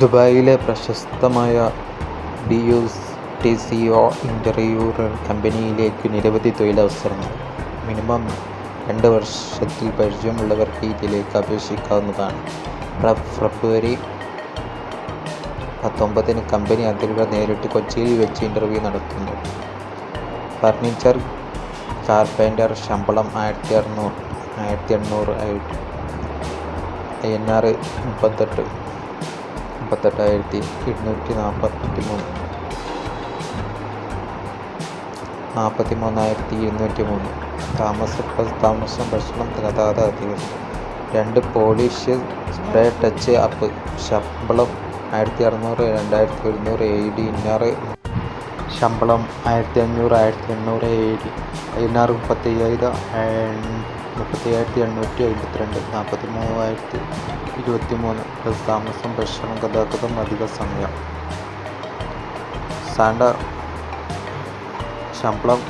ദുബായിലെ പ്രശസ്തമായ B U T C O interviewer കമ്പനിയിലേക്ക് നിരവധി തൊഴിലവസരങ്ങൾ മിനിമം രണ്ട് വർഷത്തിൽ പരിചയമുള്ളവർക്ക് ഇതിലേക്ക് അപേക്ഷിക്കാവുന്നതാണ്. ഫെബ്രുവരി പത്തൊമ്പതിന് കമ്പനി അധികൃതർ നേരിട്ട് കൊച്ചിയിൽ വെച്ച് ഇന്റർവ്യൂ നടത്തുന്നു. ഫർണിച്ചർ കാർപ്പന്റർ ശമ്പളം ആയിരത്തി അറുന്നൂറ് ആയിരത്തി എണ്ണൂറ് ആയിട്ട് എൻ ആർ മുപ്പത്തെട്ട് മുപ്പത്തെട്ടായിരത്തി എണ്ണൂറ്റി നാൽപ്പത്തി മൂന്ന് നാൽപ്പത്തി മൂന്നായിരത്തി ഇരുന്നൂറ്റി മൂന്ന് താമസ താമസം ഭക്ഷണം ഗതാഗത രണ്ട് പോളിഷ് സ്പ്രേ ടച്ച് അപ്പ്. ശമ്പളം ആയിരത്തി അറുന്നൂറ് രണ്ടായിരത്തി ഒരുന്നൂറ് എ ഡി ഇന്നാറ്. ശമ്പളം ആയിരത്തി അഞ്ഞൂറ് ആയിരത്തി എണ്ണൂറ് എ ഡി. ഇന്നാറ് മുപ്പത്തി അയ്യായിരം മുപ്പത്തി എണ്ണൂറ്റി എഴുപത്തിരണ്ട് നാൽപ്പത്തി മൂവായിരത്തി ഇരുപത്തി മൂന്ന് പ്ലസ് താമസം ഭക്ഷണം ഗതാഗതം അധിക സമയം. സാൻഡ ശമ്പളം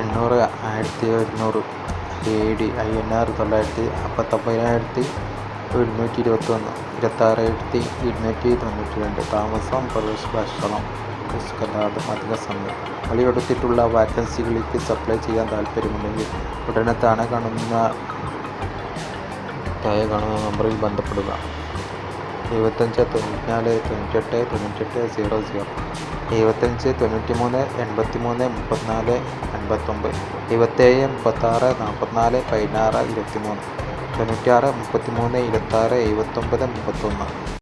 എണ്ണൂറ് ആയിരത്തി ഒരുന്നൂറ് A D I N R തൊള്ളായിരത്തി അമ്പത്തൊമ്പതിനായിരത്തി ഒരുന്നൂറ്റി ഇരുപത്തൊന്ന് ഇരുപത്താറായിരത്തി ഇരുന്നൂറ്റി തൊണ്ണൂറ്റി രണ്ട് താമസം പ്രവേശ ഭക്ഷണം. ഗതാഗതം അധിക സമയം. കളിയെടുത്തിട്ടുള്ള വാക്കൻസികളിലേക്ക് സപ്ലൈ ചെയ്യാൻ താല്പര്യമുണ്ടെങ്കിൽ ഉടനെ താഴെ കാണുന്ന താഴെ കാണുന്ന നമ്പറിൽ ബന്ധപ്പെടുക. എഴുപത്തഞ്ച് തൊണ്ണൂറ്റിനാല് തൊണ്ണൂറ്റെട്ട് തൊണ്ണൂറ്റെട്ട് സീറോ സീറോ എഴുപത്തഞ്ച് തൊണ്ണൂറ്റി മൂന്ന് എൺപത്തി മൂന്ന് മുപ്പത്തിനാല് എൺപത്തൊമ്പത്. എഴുപത്തേഴ് മുപ്പത്താറ് നാൽപ്പത്തിനാല് പതിനാറ് ഇരുപത്തി മൂന്ന് തൊണ്ണൂറ്റാറ് മുപ്പത്തി മൂന്ന് ഇരുപത്താറ് എഴുപത്തൊമ്പത് മുപ്പത്തൊന്ന്.